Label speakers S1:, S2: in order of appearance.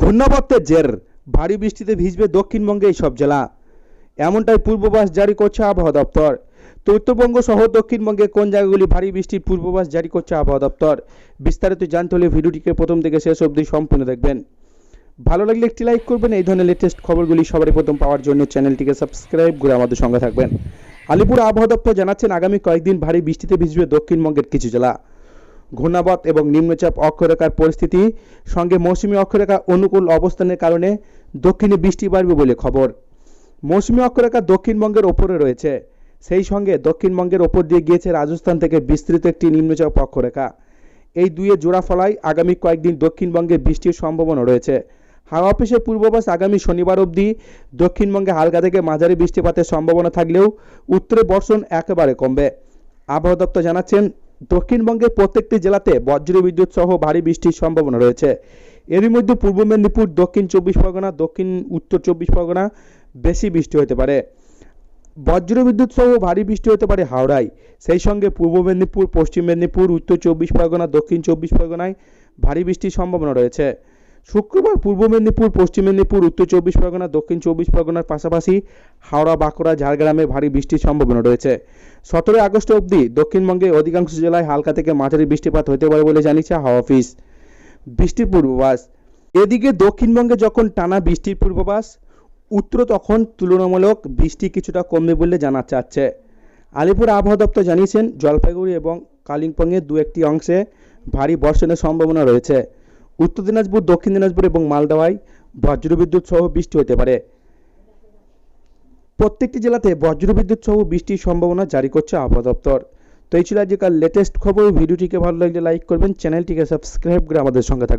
S1: ঘূর্ণাবর্তের জের, ভারী বৃষ্টিতে ভিজবে দক্ষিণবঙ্গে সব জেলা। এমনটাই পূর্বাভাস জারি করছে আবহাওয়া দপ্তর। তো উত্তরবঙ্গ সহ দক্ষিণবঙ্গে কোন জায়গাগুলি ভারী বৃষ্টির পূর্বাভাস জারি করছে আবহাওয়া দপ্তর? বিস্তারিত জানতে হলে ভিডিওটিকে প্রথম থেকে শেষ অবধি সম্পূর্ণ দেখবেন। ভালো লাগলে একটি লাইক করবেন, এই ধরনের লেটেস্ট খবরগুলি সবারই প্রথম পাওয়ার জন্য চ্যানেলটিকে সাবস্ক্রাইব করে আমাদের সঙ্গে থাকবেন। আলিপুর আবহাওয়া দপ্তর জানাচ্ছেন, আগামী কয়েকদিন ভারী বৃষ্টিতে ভিজবে দক্ষিণবঙ্গের কিছু জেলা। ঘূর্ণাবত এবং নিম্নচাপ অক্ষরেখার পরিস্থিতি, সঙ্গে মৌসুমি অক্ষরেখা অনুকূল অবস্থানের কারণে দক্ষিণে বৃষ্টি বাড়বে বলে খবর। মৌসুমি অক্ষরেখা দক্ষিণবঙ্গের ওপরে রয়েছে। সেই সঙ্গে দক্ষিণবঙ্গের ওপর দিয়ে গিয়েছে রাজস্থান থেকে বিস্তৃত একটি নিম্নচাপ অক্ষরেখা। এই দুয়ে জোড়া ফলায় আগামী কয়েকদিন দক্ষিণবঙ্গে বৃষ্টির সম্ভাবনা রয়েছে। হাওয়া অফিসের পূর্বাভাস আগামী শনিবার অবধি দক্ষিণবঙ্গে হালকা থেকে মাঝারি বৃষ্টিপাতের সম্ভাবনা থাকলেও উত্তরে বর্ষণ একেবারে কমবে। আবহাওয়া দপ্তর জানাচ্ছেন দক্ষিণবঙ্গের প্রত্যেকটি জেলাতে বজ্র বিদ্যুৎ সহ ভারী বৃষ্টির সম্ভাবনা রয়েছে। এরই মধ্যে পূর্ব মেদিনীপুর, দক্ষিণ চব্বিশ পরগনা, দক্ষিণ উত্তর চব্বিশ পরগনা বেশি বৃষ্টি হতে পারে। বজ্রবিদ্যুৎ সহ ভারী বৃষ্টি হতে পারে হাওড়ায়। সেই সঙ্গে পূর্ব মেদিনীপুর, পশ্চিম মেদিনীপুর, উত্তর চব্বিশ পরগনা, দক্ষিণ চব্বিশ পরগনায় ভারী বৃষ্টির সম্ভাবনা রয়েছে। শুক্রবার পূর্ব মেদিনীপুর, পশ্চিম মেদিনীপুর, উত্তর চব্বিশ পরগনা, দক্ষিণ চব্বিশ পরগনার পাশাপাশি হাওড়া, বাঁকুড়া, ঝাড়গ্রামে ভারী বৃষ্টির সম্ভাবনা রয়েছে। সতেরোই আগস্ট অবধি দক্ষিণবঙ্গে অধিকাংশ জেলায় হালকা থেকে মাঝারি বৃষ্টিপাত হতে পারে বলে জানিয়েছে হাওয়া অফিস। বৃষ্টির পূর্বাভাস। এদিকে দক্ষিণবঙ্গে যখন টানা বৃষ্টির পূর্বাভাস, উত্তর তখন তুলনামূলক বৃষ্টি কিছুটা কমবে বলে জানা যাচ্ছে। আলিপুর আবহাওয়া দপ্তর জানিয়েছেন, জলপাইগুড়ি এবং কালিম্পংয়ের দু একটি অংশে ভারী বর্ষণের সম্ভাবনা রয়েছে। উত্তর দিনাজপুর, দক্ষিণ দিনাজপুর এবং মালদাওয়ায় বজ্রবিদ্যুৎ সহ বৃষ্টি হতে পারে। প্রত্যেকটি জেলাতে বজ্রবিদ্যুৎ সহ বৃষ্টির সম্ভাবনা জারি করছে আবহাওয়া দপ্তর। তো এই ছিল আজকাল লেটেস্ট খবর। ভিডিওটিকে ভালো লাগলে লাইক করবেন, চ্যানেলটিকে সাবস্ক্রাইব করে আমাদের সঙ্গে থাকবেন।